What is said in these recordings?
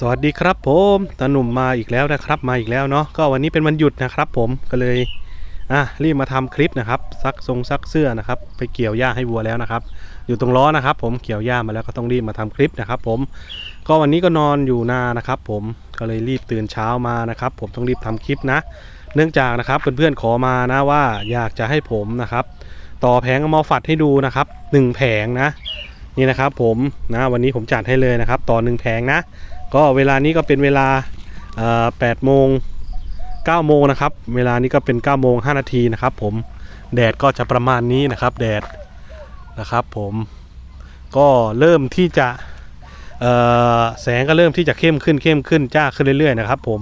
สวัสดีครับผมตาหนุ่มมาอีกแล้วนะครับมาอีกแล้วเนาะก็วันนี้เป็นวันหยุดนะครับผมก็เลยอะรีบมาทำคลิปนะครับซักทรงซักเสื้อนะครับ ไปเกี่ยวหญ้าให้วัวแล้วนะครับ อยู่ตรงล้อนะครับ ผมเกี่ยวหญ้ามาแล้วก็ต้องรีบมาทำคลิปนะครับผมก็วันนี้ก็นอนอยู่นานะครับ ผมก็เลยรีบตื่นเช้ามานะครับ ผมต้องรีบทำคลิปนะ เนื่องจากนะครับเพื่อนๆขอมานะว่าอยากจะให้ผมนะครับ ต่อแผงเอามาฝัดให้ดูนะครับหนึ่งแผงนะ นี่นะครับ ผมนะวันนี้ผมจัดให้เลยนะครับ ต่อหนึ่งแผงนะ ก็เวลานี้ก็เป็นเวลา8โมง9โมงนะครับ เวลานี้ก็เป็น9โมง5นาทีนะครับ ผมแดดก็จะประมาณนี้นะครับ แดดนะครับ ผมก็เริ่มที่จะแสงก็เริ่มที่จะเข้มขึ้นเข้มขึ้นจ้าขึ้นเรื่อยๆนะครับ ผม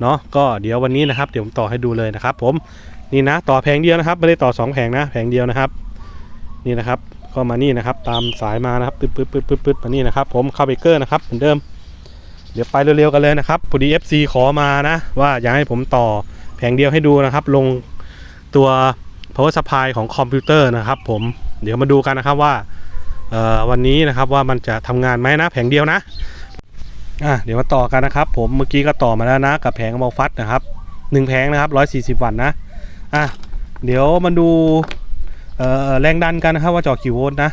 เนาะก็เดี๋ยววันนี้นะครับเดี๋ยวผมต่อให้ดูเลยนะครับ ผมนี่นะต่อแผงเดียวนะครับ ไม่ได้ต่อสองแผงนะแผงเดียวนะครับ นี่นะครับก็มานี่นะครับ ตามสายมานะครับปึ๊ดปึ๊ดปึ๊ดปึ๊ดปึ๊ดมานี่นะครับ ผมเข้าเบเกอร์นะครับเหมือนเดิม เดี๋ยวไปเร็วๆกันเลยนะครับพอดี FC ขอมานะ ว่าอยากให้ผมต่อแผงเดียวให้ดูนะครับ ลงตัว power supply ของคอมพิวเตอร์นะครับ ผมเดี๋ยวมาดูกันนะครับว่าวันนี้นะครับว่ามันจะทำงานไหมนะ แผงเดียวนะอะเดี๋ยวมาต่อกันนะครับ ผมเมื่อกี้ก็ต่อมาแล้วนะ กับแผงมอฟัตนะครับหนึ่งแผงนะครับ140 วัตต์นะอะเดี๋ยวมาดูแรงดันกันนะครับว่าจอกี่โวลต์นะ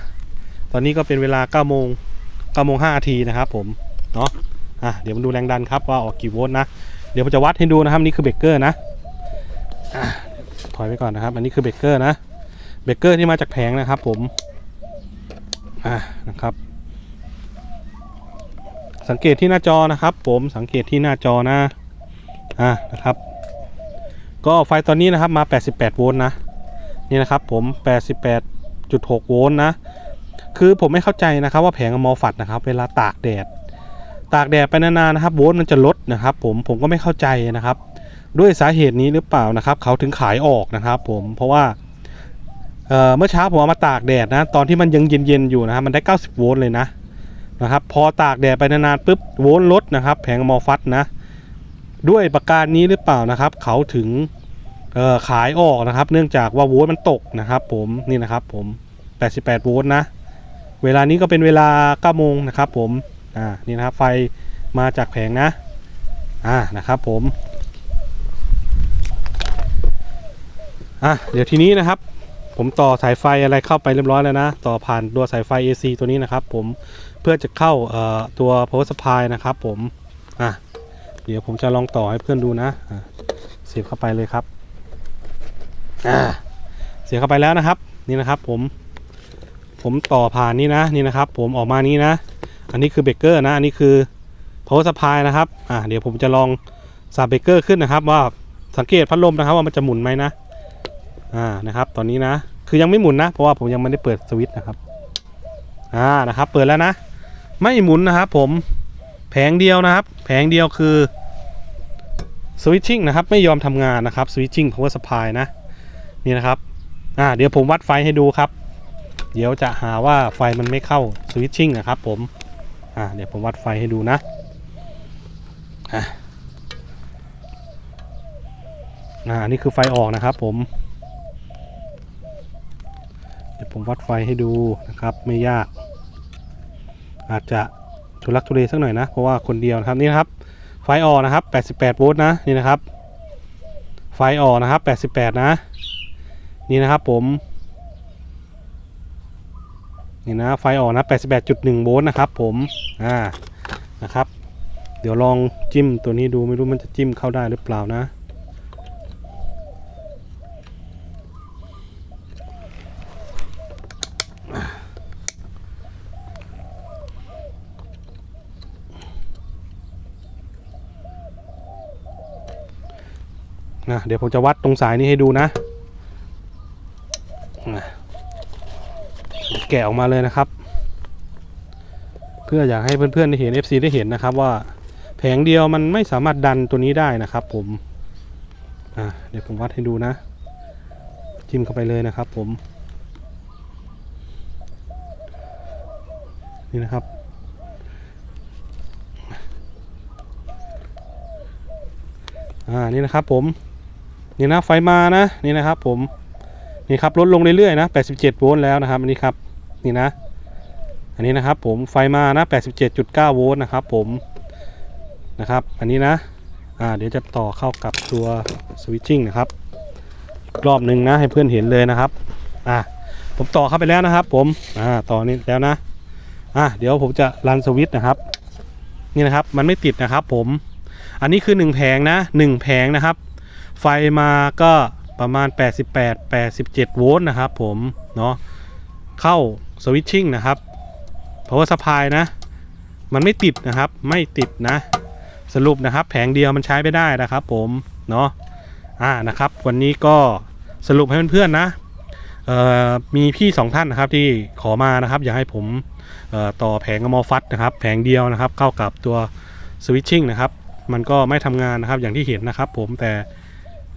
ตอนนี้ก็เป็นเวลา9โมง9โมง5นาทีนะครับผมเนาะ อะเดี๋ยวมาดูแรงดันครับว่าออกกี่โวลต์นะ เดี๋ยวผมจะวัดให้ดูนะครับนี่คือเบรกเกอร์นะอะถอยไปก่อนนะครับ อันนี้คือเบรกเกอร์นะ เบรกเกอร์ที่มาจากแผงนะครับผม อะนะครับ สังเกตที่หน้าจอนะครับผม สังเกตที่หน้าจอนะ อะนะครับ ก็ไฟตอนนี้นะครับมา 88 โวลต์นะ นี่นะครับผม 88.6 โวลต์นะ คือผมไม่เข้าใจนะครับว่าแผงอะมอฟัดนะครับ เวลาตากแดด ตากแดดไปนานๆนะครับโวลต์มันจะลดนะครับผมผมก็ไม่เข้าใจนะครับ ด้วยสาเหตุนี้หรือเปล่านะครับ เขาถึงขายออกนะครับ ผมเพราะว่าเเมื่อเช้าผมเอามาตากแดดนะ ตอนที่มันยังเย็นๆอยู่นะครับมันได้ 90 โวลต์เลยนะนะครับ พอตากแดดไปนานๆปุ๊บโวลต์ลดนะครับ แผงมอฟัตนะ ด้วยประการนี้หรือเปล่านะครับ เขาถึงขายออกนะครับ เนื่องจากว่าโวลต์มันตกนะครับ ผมนี่นะครับ ผม 88 โวลต์นะ เวลานี้ก็เป็นเวลา9โมงนะครับ ผม อ่านี่นะครับไฟมาจากแผงนะอ่านะครับผมอะเดี๋ยวทีนี้นะครับ ผมต่อสายไฟอะไรเข้าไปเรียบร้อยแล้วนะ ต่อผ่านตัวสายไฟ AC ตัวนี้นะครับ ผมเพื่อจะเข้าเอ่อตัว power supply นะครับผมอะเดี๋ยวผมจะลองต่อให้เพื่อนดูนะอะเสียบเข้าไปเลยครับอ่าเสียบเข้าไปแล้วนะครับ นี่นะครับ ผม ผมต่อผ่านนี่นะนี่นะครับ ผมออกมานี้นะ อันนี้คือเบรกเกอร์นะ อันนี้คือ power supply นะครับ อ่าเดี๋ยวผมจะลองสับเบรกเกอร์ขึ้นนะครับ ว่าสังเกตพัดลมนะครับว่ามันจะหมุนไหมนะ อ่านะครับ ตอนนี้นะ คือยังไม่หมุนนะ เพราะว่าผมยังไม่ได้เปิดสวิตช์นะครับ อ่านะครับ เปิดแล้วนะ ไม่หมุนนะครับ ผมแผงเดียวนะครับ แผงเดียวคือสวิตชิ่งนะครับ ไม่ยอมทำงานนะครับสวิตชิ่ง power supply นะนี่นะครับอ่าเดี๋ยวผมวัดไฟให้ดูครับ เดี๋ยวจะหาว่าไฟมันไม่เข้าสวิตชิ่งนะครับผม อ่าเดี๋ยวผมวัดไฟให้ดูนะอะอ่านี่คือไฟออกนะครับผม เดี๋ยวผมวัดไฟให้ดูนะครับไม่ยาก อาจจะทุลักทุเลสักหน่อยนะ เพราะว่าคนเดียวนะครับนี่นะครับ ไฟออกนะครับ 88 โวลต์นะนี่นะครับ ไฟออกนะครับ 88 นะ นี่นะครับผม นี่นะไฟออกนะ88.1โวลต์นะครับผมอ่านะครับ เดี๋ยวลองจิ้มตัวนี้ดูไม่รู้มันจะจิ้มเข้าได้หรือเปล่านะ นะเดี๋ยวผมจะวัดตรงสายนี้ให้ดูนะนะ แกะออกมาเลยนะครับ เพื่ออยากให้เพื่อนๆได้เห็น FC ได้เห็นนะครับ ว่าแผงเดียวมันไม่สามารถดันตัวนี้ได้นะครับ ผมอะเดี๋ยวผมวัดให้ดูนะจิ้มเข้าไปเลยนะครับ ผม นี่นะครับอ่านี่นะครับผมนี่นะไฟมานะนี่นะครับผมนี่ครับลดลงเรื่อยๆนะ 87 โวลต์แล้วนะครับอันนี้ครับ นี่นะ อันนี้นะครับผมไฟมานะ 87.9 โวลต์นะครับผมนะครับ อันนี้นะอ่าเดี๋ยวจะต่อเข้ากับตัวสวิตชิ่งนะครับรอบหนึ่งนะให้เพื่อนเห็นเลยนะครับอ่าผมต่อเข้าไปแล้วนะครับ ผมอ่าต่อนี้แล้วนะอ่าเดี๋ยวผมจะรันสวิตช์นะครับ นี่นะครับมันไม่ติดนะครับ ผม อันนี้คือ1แผงนะ1แผงนะครับ ไฟมาก็ประมาณ 88 87 โวลต์นะครับ ผมเนาะเข้า สวิตชิ่งนะครับเพราะว่าสปายนะ มันไม่ติดนะครับ ไม่ติดนะ สรุปนะครับแผงเดียวมันใช้ไม่ได้นะครับผม เนาะอ่านะครับ วันนี้ก็สรุปให้เพื่อนๆนะมีพี่สองท่านนะครับที่ขอมานะครับ อยากให้ผมต่อแผงอมอฟัตนะครับ แผงเดียวนะครับ เข้ากับตัวสวิตชิ่งนะครับ มันก็ไม่ทำงานนะครับอย่างที่เห็นนะครับ ผมแต่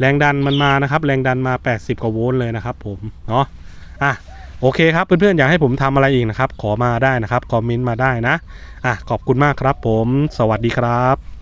แรงดันมันมานะครับ แรงดันมา 80 กว่าโวลต์เลยนะครับ ผมเนาะอะ โอเคครับเพื่อนๆอยากให้ผมทำอะไรอีกนะครับ ขอมาได้นะครับคอมเมนต์มาได้นะอะขอบคุณมากครับผม สวัสดีครับ